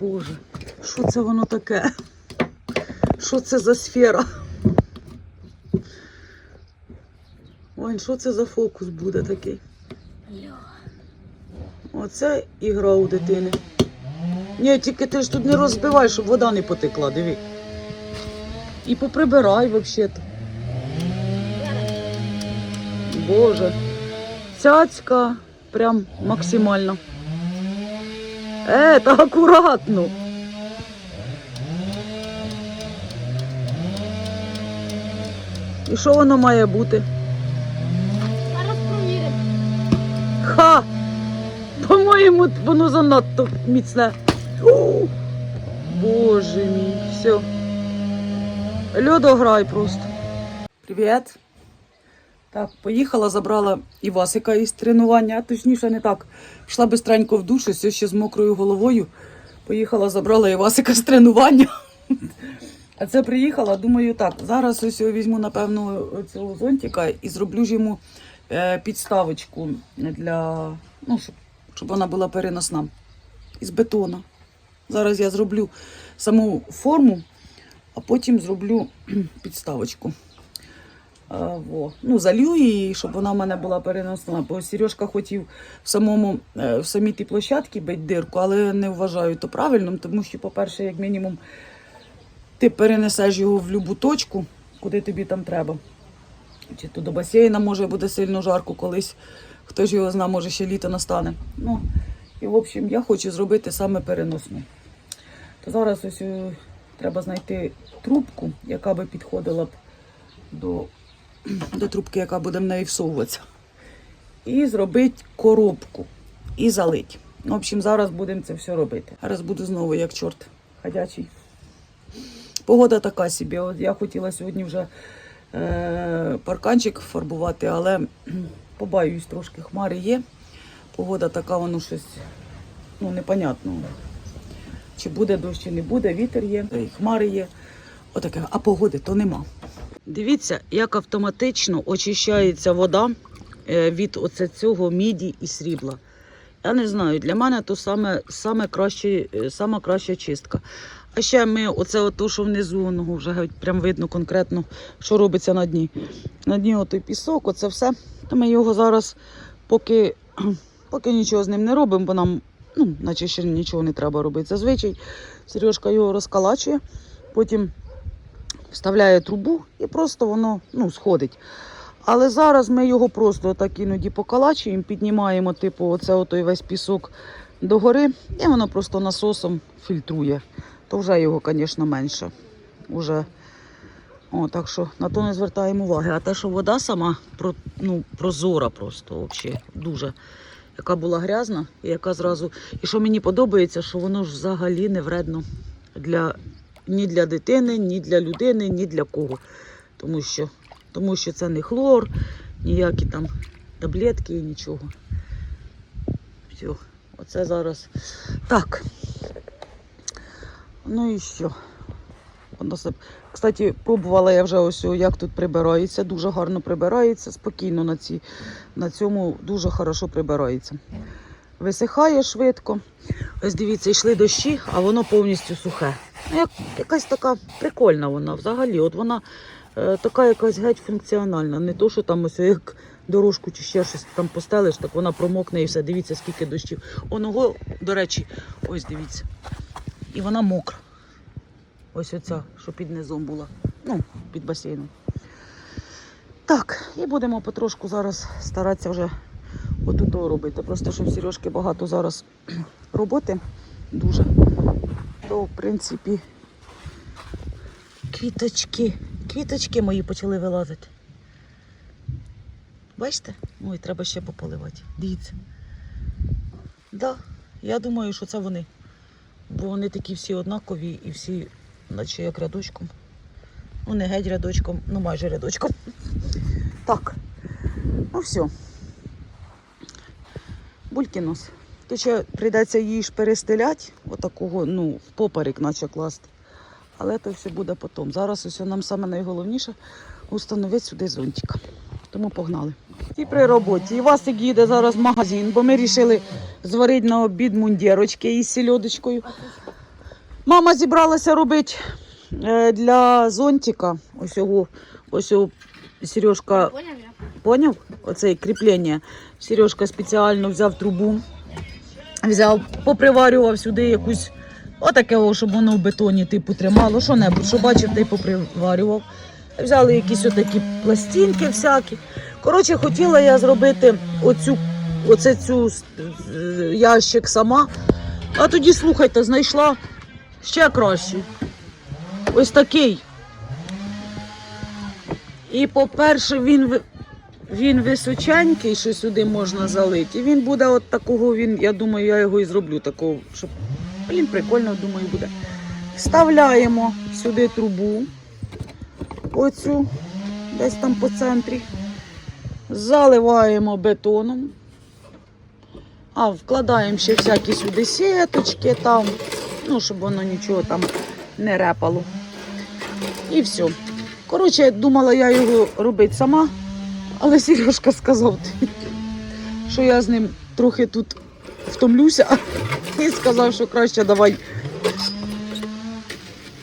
Боже, що це воно таке? Що це за сфера? Ой, що це за фокус буде такий? Оце ігра у дитини. Ні, тільки ти ж тут не розбивай, щоб вода не потекла, диви. І поприбирай взагалі-то. Боже. Цяцька прям максимально. Е, та акуратно. І що воно має бути? Зараз провіримо. Ха! По-моєму, воно занадто міцне. У! Боже мій, все. Льодо грай просто. Привіт. Так, поїхала, забрала Івасика із тренування, точніше не так. Пішла бистренько в душ, все ще з мокрою головою. Поїхала, забрала Івасика з тренування. А це приїхала, думаю, так, зараз ось візьму, напевно, цього зонтика і зроблю ж йому е, підставочку для, ну, щоб, щоб вона була переносна. Із бетона. Зараз я зроблю саму форму, а потім зроблю підставочку. Во. Ну, залью її, щоб вона в мене була переносна. Бо Сережка хотів в самому е, в самій тій площадці бити дирку, але не вважаю то правильним, тому що, по-перше, як мінімум, ти перенесеш його в будь-яку точку, куди тобі там треба. Чи то до басейна може буде сильно жарко колись. Хто ж його знає, може ще літо настане. Ну, і в общем, я хочу зробити саме переносну. То зараз ось е, треба знайти трубку, яка би підходила б до, до трубки, яка буде в неї всовуватися. І зробити коробку і залить. В общем, зараз будемо це все робити. Зараз буду знову як чорт ходячий. Погода така собі. От я хотіла сьогодні вже е, парканчик фарбувати, але побаюсь трошки. Хмари є. Погода така, воно щось ну, непонятно. Чи буде дощ, чи не буде, вітер є, хмари є. Отаке, а погоди то нема. Дивіться, як автоматично очищається вода е, від оце цього міді і срібла. Я не знаю, для мене то саме, саме, краще, е, сама краща чистка. А ще ми, оце ото, що внизу, воно вже геть прям видно конкретно, що робиться на дні. На дні отой пісок, оце все. Та ми його зараз, поки, поки нічого з ним не робимо, бо нам, ну, наче ще нічого не треба робити. Зазвичай Сережка його розкалачує, потім вставляє трубу і просто воно ну, сходить. Але зараз ми його просто так іноді покалачуємо, піднімаємо, типу, оце отой весь пісок догори, і воно просто насосом фільтрує. То вже його, звісно, менше. Уже. О, так що на то не звертаємо уваги. А те, що вода сама про, ну, прозора просто взагалі, дуже. Яка була грязна, і яка зразу. І що мені подобається, що воно ж взагалі не вредно для, ні для дитини, ні для людини, ні для кого. Тому що, тому що це не хлор, ніякі там таблетки і нічого. Все, оце зараз. Так. Ну і що? Кстати, пробувала я вже ось як тут прибирається. Дуже гарно прибирається, спокійно на, ці, на цьому дуже хорошо прибирається. Висихає швидко. Ось дивіться, йшли дощі, а воно повністю сухе. Ну, Як, якась така прикольна вона взагалі. От вона е, така якась геть функціональна. Не то, що там ось як дорожку чи ще щось там постелиш, так вона промокне і все. Дивіться, скільки дощів. Оного, до речі, ось дивіться. І вона мокра. Ось оця, що під низом була. Ну, під басейном. Так, і будемо потрошку зараз старатися вже отут робити. Просто що в Сережки багато зараз роботи дуже. То, в принципі, квіточки. Квіточки мої почали вилазити. Бачите? Ой, треба ще пополивати. Дивіться. Да, я думаю, що це вони. Бо вони такі всі однакові і всі, наче як рядочком. Ну, не геть рядочком, ну майже рядочком. Так. Ну все. Булькінос. То ще прийдеться її ж перестеляти, отакого, ну, в поперек, наче класти. Але то все буде потім. Зараз ось нам саме найголовніше установити сюди зонтика. Тому погнали. І при роботі. І Васик їде зараз в магазин, бо ми вирішили зварити на обід мундірочки із сільодочкою. Мама зібралася робити е, для зонтика. Ось його, ось його Сережка Поняв? Оце кріплення. Сережка спеціально взяв трубу, взяв, поприварював сюди якусь отаке, щоб воно в бетоні типу тримало, що небудь, що бачив, та й поприварював. Взяли якісь отакі пластинки всякі. Коротше, хотіла я зробити оцю, оце цю е, ящик сама. А тоді, слухайте, знайшла ще кращий. Ось такий. І, по-перше, він він височенький, що сюди можна залити. І він буде от такого, він, я думаю, я його і зроблю такого, щоб. Блін, прикольно, думаю, буде. Вставляємо сюди трубу. Оцю, десь там по центрі. Заливаємо бетоном. А, вкладаємо ще всякі сюди сіточки там, ну, щоб воно нічого там не репало. І все. Коротше, думала я його робити сама, але Сережка сказав, що я з ним трохи тут втомлюся і сказав, що краще давай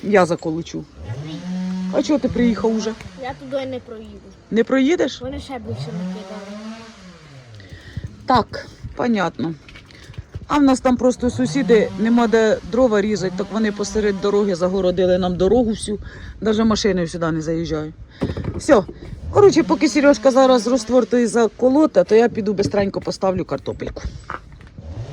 я заколочу. А чого ти приїхав уже? Я туди не проїду. Не проїдеш? Вони ще більше накидали. Так, понятно. А в нас там просто сусіди нема де дрова різати, так вони посеред дороги загородили нам дорогу всю, навіть машиною сюди не заїжджаю. Все. Коротше, поки Сережка зараз розтвор той заколота, то я піду бистренько поставлю картопельку.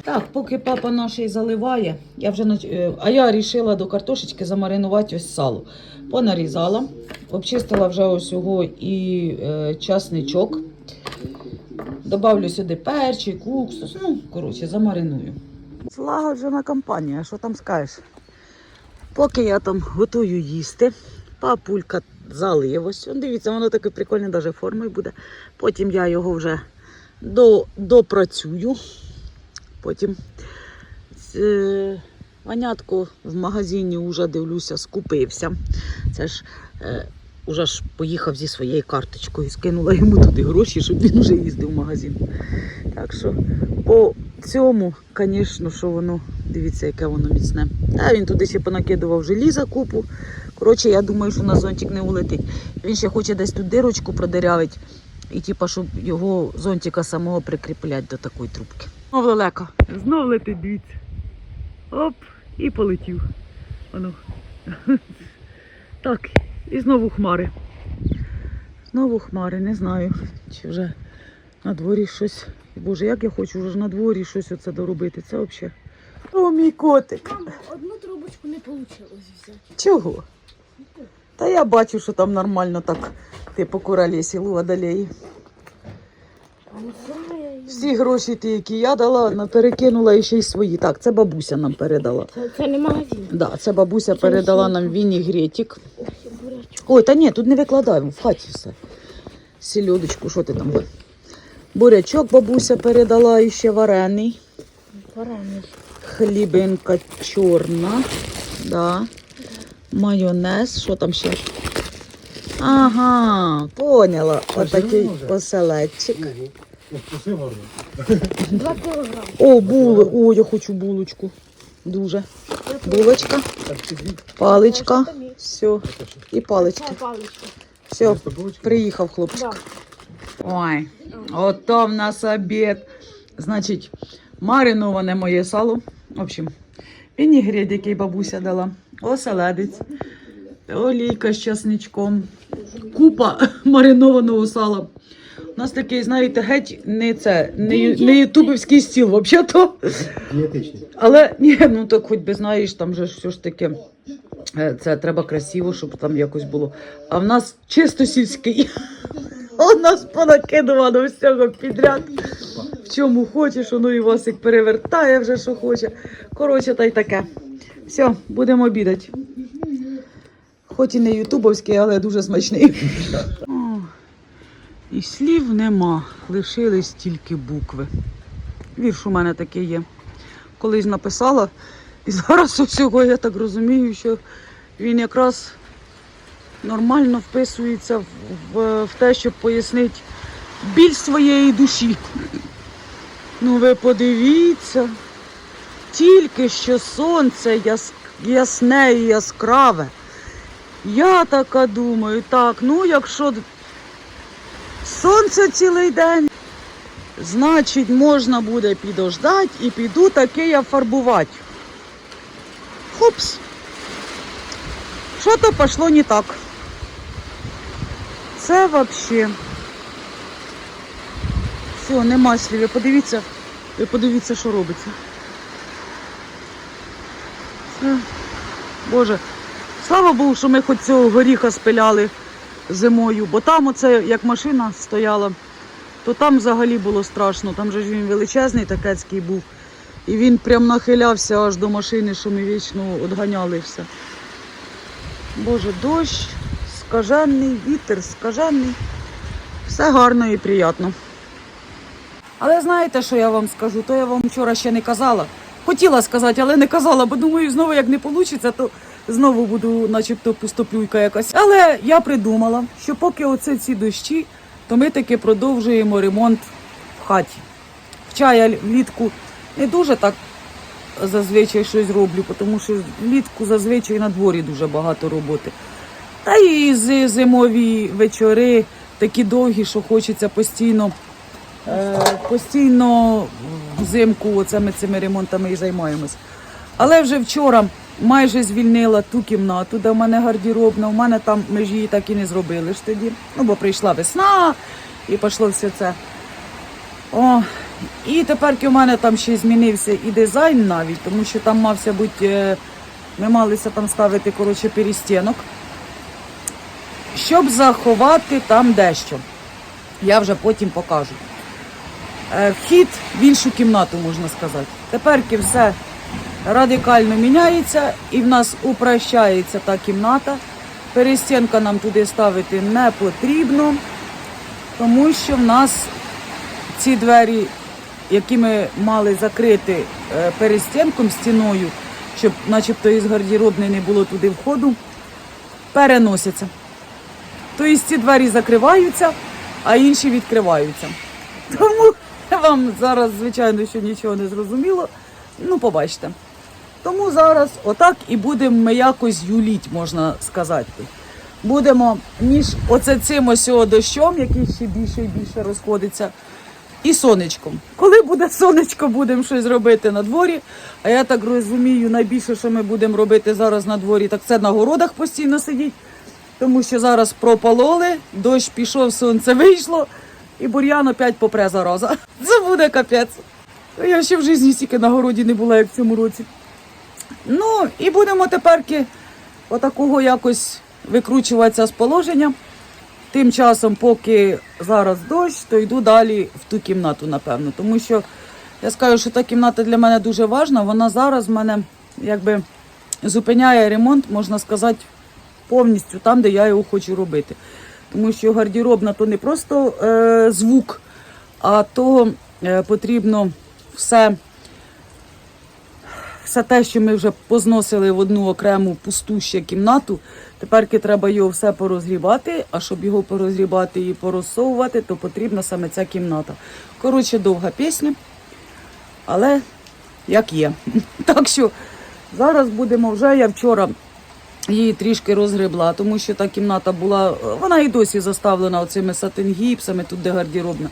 Так, поки папа наш заливає, я вже е, а я вирішила до картошечки замаринувати ось сало. Понарізала, обчистила вже ось його і е, часничок. Добавлю сюди перчик, уксус, ну, коротше, замариную. Злагоджена компанія, що там скажеш? Поки я там готую їсти, папулька залив ось. Дивіться, воно таке прикольне даже формою буде. Потім я його вже до, допрацюю. Потім е, Ванятко в магазині вже дивлюся, скупився. Це ж е, уже ж поїхав зі своєю карточкою, скинула йому туди гроші, щоб він вже їздив в магазин. Так що по цьому, звісно, що воно, дивіться, яке воно міцне. Та він туди ще понакидував желіза купу. Коротше, я думаю, що на зонтик не улетить. Він ще хоче десь тут дирочку продирявить. І типа, щоб його зонтика самого прикріплять до такої трубки. Знов лелека. Знов летить, дивіться. Оп, і полетів. Воно. Так, і знову хмари. Знову хмари, не знаю, чи вже на дворі щось. Боже, як я хочу вже ж на дворі щось оце доробити. Це взагалі. О, мій котик. Мам, одну трубочку не вийшло взяти. Чого? Та я бачу, що там нормально так, типу куралесі водолеї. Не знаю. Всі гроші ті, які я дала, перекинула і ще й свої. Так, це бабуся нам передала. Це, це не магазин. Да, це бабуся Це передала нам вінігретик. Ох, і бурячок. Ой, та ні, тут не викладаємо, в хаті все. Сільодочку, що ти там? Бурячок бабуся передала і ще варений. Варені. Хлібинка чорна. Да. Майонез, що там ще? Ага, поняла. Отакий оселедчик. Два кілограми. О, були. О, я хочу булочку. Дуже. Булочка, паличка. Все. І палички. Все, приїхав хлопчик. Ой, ото в нас обід. Значить, мариноване моє сало. В общем, вінігрет, який бабуся дала, оселедець, олійка з часничком, купа маринованого сала. У нас такий, знаєте, геть не це, не, не ютубівський стіл, взагалі-то. Дієтичний. Але ні, ну так хоч би знаєш, там же ж все ж таки. е, Це треба красиво, щоб там якось було. А в нас чисто сільський. У нас понакидувано всього підряд. в чому хочеш, воно і Васик перевертає вже, що хоче. Коротше, та й таке. Все, будемо обідати. Хоч і не ютубовський, але дуже смачний. І слів нема, лишились тільки букви. Вірш у мене такий є. Колись написала, і зараз усього я так розумію, що він якраз нормально вписується в, в, в те, щоб пояснити біль своєї душі. Ну ви подивіться, тільки що сонце яс, ясне і яскраве. Я така думаю, так, ну якщо сонце цілий день, значить можна буде підождати і піду таки я фарбувати. Хопс. Що-то пішло не так. Це взагалі. Все, нема слів. Подивіться, ви подивіться, що робиться. Це... Боже, слава Богу, що ми хоч цього горіха спиляли зимою, бо там оце як машина стояла, то там взагалі було страшно. Там же ж він величезний такецький був. І він прям нахилявся аж до машини, що ми вічно одганяли все. Боже, дощ, скажений, вітер, скажений. Все гарно і приємно. Але знаєте, що я вам скажу? То я вам вчора ще не казала. Хотіла сказати, але не казала, бо думаю, знову як не вийде, то знову буду, начебто, пустоплюйка якась. Але я придумала, що поки оце ці дощі, то ми таки продовжуємо ремонт в хаті. Хоча я влітку не дуже так зазвичай щось роблю, тому що влітку зазвичай на дворі дуже багато роботи. Та і зимові вечори такі довгі, що хочеться постійно, е, постійно взимку оцими цими ремонтами і займаємось. Але вже вчора майже звільнила ту кімнату, де в мене гардеробна. У мене там ми ж її так і не зробили ж тоді. Ну, бо прийшла весна і пішло все це. О, і тепер у мене там ще змінився і дизайн навіть, тому що там мався бути, е, ми малися там ставити коротше, перестінок, щоб заховати там дещо. Я вже потім покажу. Е, Вхід в іншу кімнату, можна сказати. Тепер все радикально міняється і в нас упрощається та кімната. Перестінка нам туди ставити не потрібно, тому що в нас ці двері, які ми мали закрити е, перестінком стіною, щоб начебто із гардеробної не було туди входу, переносяться. Тобто ці двері закриваються, а інші відкриваються. Тому вам зараз, звичайно, що нічого не зрозуміло. Ну, побачите. Тому зараз отак і будемо ми якось юліть, можна сказати. Будемо між оце цим ось дощом, який ще більше і більше розходиться, і сонечком. Коли буде сонечко, будемо щось робити на дворі. А я так розумію, найбільше, що ми будемо робити зараз на дворі, так це на городах постійно сидіть. Тому що зараз пропололи, дощ пішов, сонце вийшло, і бур'ян опять попре зараза. Це буде капець. Я ще в житті стільки на городі не була, як в цьому році. Ну, і будемо теперки отакого якось викручуватися з положення. Тим часом, поки зараз дощ, то йду далі в ту кімнату, напевно. Тому що я скажу, що та кімната для мене дуже важна. Вона зараз в мене якби зупиняє ремонт, можна сказати, повністю там, де я його хочу робити. Тому що гардеробна то не просто е, звук, а то е, потрібно все все те, що ми вже позносили в одну окрему пусту ще кімнату, тепер треба його все порозгрібати, а щоб його порозгрібати і порозсовувати, то потрібна саме ця кімната. Коротше, довга пісня, але як є. Так що зараз будемо вже, я вчора її трішки розгребла, тому що та кімната була, вона і досі заставлена оцими сатингіпсами, тут де гардеробна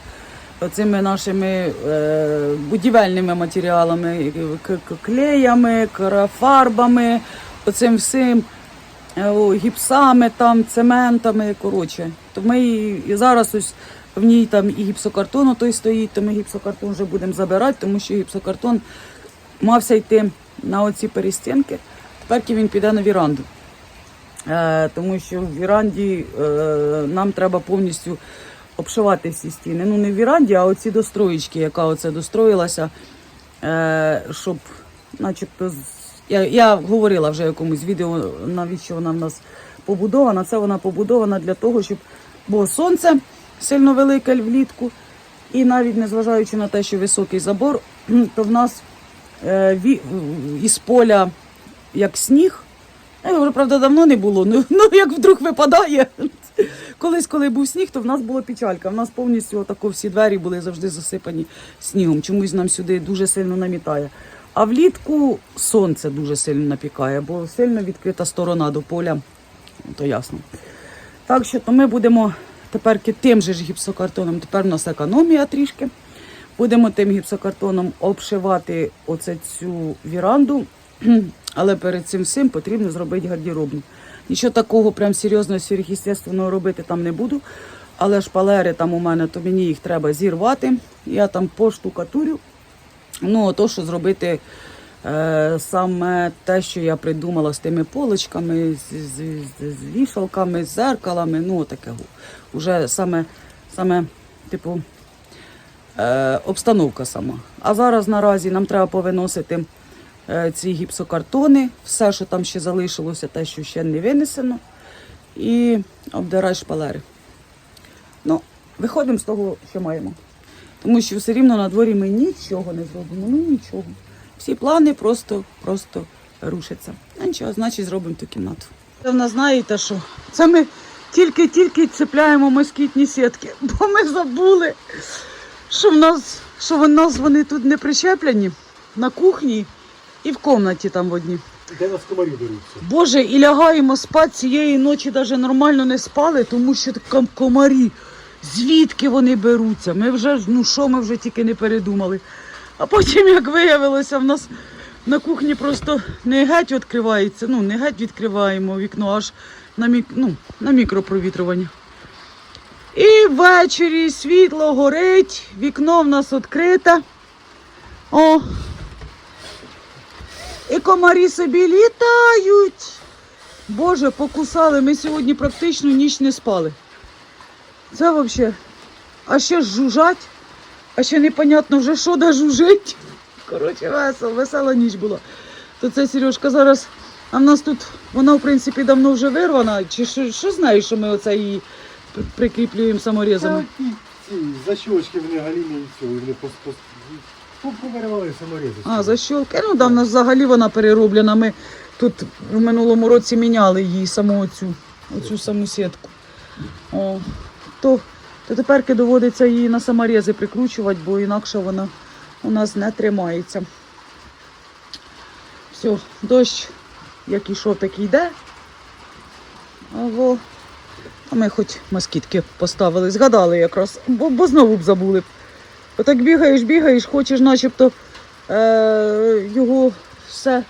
оцими нашими е, будівельними матеріалами, клеями, карафарбами, оцим всім е, о, гіпсами, там, цементами. Коротше. То ми і, і зараз ось в ній там і гіпсокартон той стоїть, то ми гіпсокартон вже будемо забирати, тому що гіпсокартон мався йти на оці перестінки. Тепер він піде на віранду. Е, тому що в віранді е, нам треба повністю обшивати всі стіни. Ну, не в віранді, а оці достроєчки, яка оце достроїлася, е, щоб, начебто, я, я говорила вже в якомусь відео, навіщо вона в нас побудована. Це вона побудована для того, щоб бо сонце сильно велике влітку, і навіть незважаючи на те, що високий забор, то в нас е, ві, із поля як сніг. Ну, вже, правда, давно не було. Ну, ну як вдруг випадає. Колись, коли був сніг, то в нас була печалька. В нас повністю отако всі двері були завжди засипані снігом. Чомусь нам сюди дуже сильно намітає. А влітку сонце дуже сильно напікає, бо сильно відкрита сторона до поля, то ясно. Так що то ми будемо тепер тим же ж гіпсокартоном. Тепер у нас економія трішки. Будемо тим гіпсокартоном обшивати оце цю віранду. Але перед цим всім потрібно зробити гардеробну. Нічого такого прям серйозного, сверхъестественного робити там не буду. Але шпалери там у мене, то мені їх треба зірвати. Я там поштукатурю. Ну, а то, що зробити е, саме те, що я придумала з тими полочками, з, з, з, з вішалками, з зеркалами, ну, таке. Уже саме, саме, типу, е, обстановка сама. А зараз наразі нам треба повиносити ці гіпсокартони, все, що там ще залишилося, те, що ще не винесено, і обдирати шпалери. Ну, виходимо з того, що маємо. Тому що все рівно на дворі ми нічого не зробимо. Ну нічого. Всі плани просто, просто рушаться. А нічого, значить зробимо ту кімнату. Це в нас знаєте що? Це ми тільки-тільки цепляємо москітні сітки, бо ми забули, що в нас, що в нас вони тут не прищеплені на кухні і в кімнаті там в одній. Де нас комарі беруться? Боже, і лягаємо спати цієї ночі навіть нормально не спали, тому що там комарі. Звідки вони беруться? Ми вже ну що ми вже тільки не передумали. А потім, як виявилося, в нас на кухні просто не геть відкривається, ну не геть відкриваємо вікно, аж на, мік, ну, на мікропровітрювання. І ввечері світло горить, вікно в нас відкрите. О, і комарі собі літають. Боже, покусали. Ми сьогодні практично ніч не спали. Це взагалі. А ще ж жужжать, а ще непонятно вже що де жужить. Коротше, весело, весела ніч була. То це Сережка зараз. А в нас тут вона, в принципі, давно вже вирвана. Чи що, що знаєш, що ми оце її прикріплюємо саморізами? Ці защочки вони галіні і все, і вони пос, по- саморізи. А, защолки. Ну, да, в нас взагалі вона перероблена. Ми тут в минулому році міняли її саму оцю, оцю саму сітку. О, то, то тепер доводиться її на саморези прикручувати, бо інакше вона у нас не тримається. Все, дощ, як ішов, так і йде. А, а ми хоч москітки поставили, згадали якраз, бо, бо знову б забули. Отак бігаєш, бігаєш, хочеш начебто е, його все,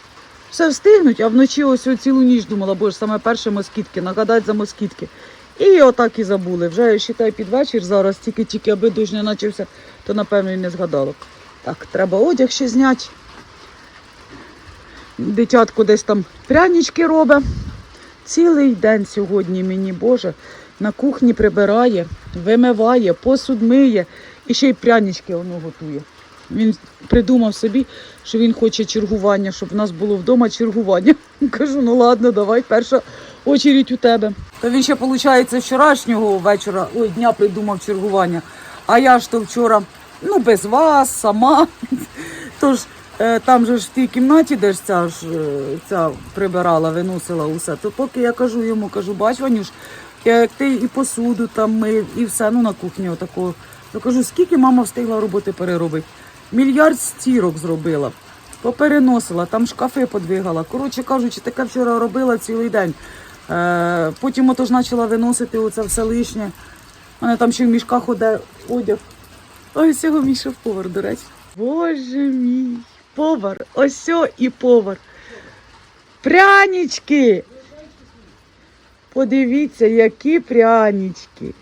все встигнуть, а вночі ось цілу ніч думала, бо ж саме перше москітки, нагадати за москітки. І отак і забули. Вже считай під вечір зараз, тільки-тільки аби дощ не почався, то напевно і не згадала. Так, треба одяг ще зняти. Дитятко десь там прянички робить. Цілий день сьогодні мені, Боже, на кухні прибирає, вимиває, посуд миє і ще й прянички воно готує. Він придумав собі, що він хоче чергування, щоб в нас було вдома чергування. Кажу, ну ладно, давай, перша очередь у тебе. То він ще, виходить, вчорашнього вечора, ой, дня придумав чергування. А я ж то вчора, ну, без вас, сама. Тож е, там же ж в тій кімнаті, де ж ця ж е, ця прибирала, виносила усе. То поки я кажу йому, кажу, бач, Ванюш, як ти і посуду там мив, і все, ну на кухні отакого. То кажу, скільки мама встигла роботи переробити? Мільярд стірок зробила, попереносила, там шкафи подвигала. Коротше кажучи, таке вчора робила цілий день. Е, потім отож почала виносити оце все лишнє. У мене там ще в мішках оде одяг. Ось цього мій шеф-повар, до речі. Боже мій, повар, ось і повар. Прянички. Подивіться, які прянички.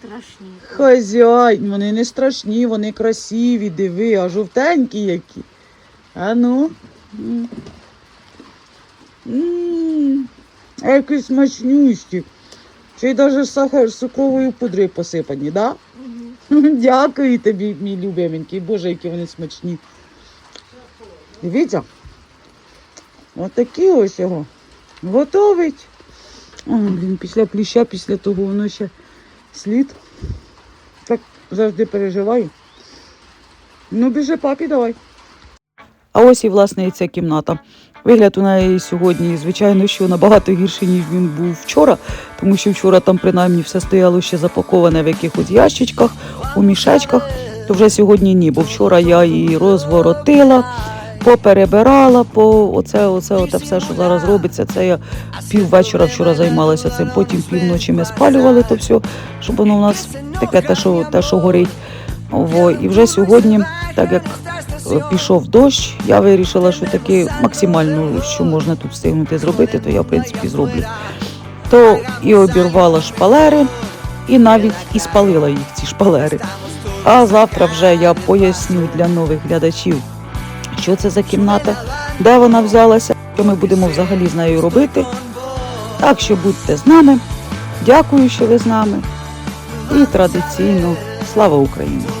Страшні. Хазяїн, вони не страшні, вони красиві, диви, а жовтенькі які. А ну. М. М. А які смачнющі. Ще й навіть сахар з цукровою пудрою посипані, да? Дякую тобі, мій любименький. Боже, які вони смачні. Дивіться. Отакі ось його. Готовить. О, блін, після пліща, після того воно ще слід. Так завжди переживаю. Ну, біжи, папі, давай. А ось і власне і ця кімната. Вигляд у неї сьогодні, звичайно, що набагато гірший, ніж він був вчора, тому що вчора там принаймні все стояло ще запаковане в якихось ящичках, у мішечках. То вже сьогодні ні, бо вчора я її розворотила, поперебирала, по оце, оце, оте все, що зараз робиться. Це я піввечора вчора займалася цим. Потім півночі ми спалювали то все, щоб воно у нас таке те, що, те, що горить. Во, і вже сьогодні, так як е, пішов дощ, я вирішила, що таки максимально, що можна тут встигнути зробити, то я в принципі зроблю. То і обірвала шпалери, і навіть і спалила їх ці шпалери. А завтра вже я поясню для нових глядачів, що це за кімната, де вона взялася, що ми будемо взагалі з нею робити. Так що будьте з нами. Дякую, що ви з нами. І традиційно слава Україні!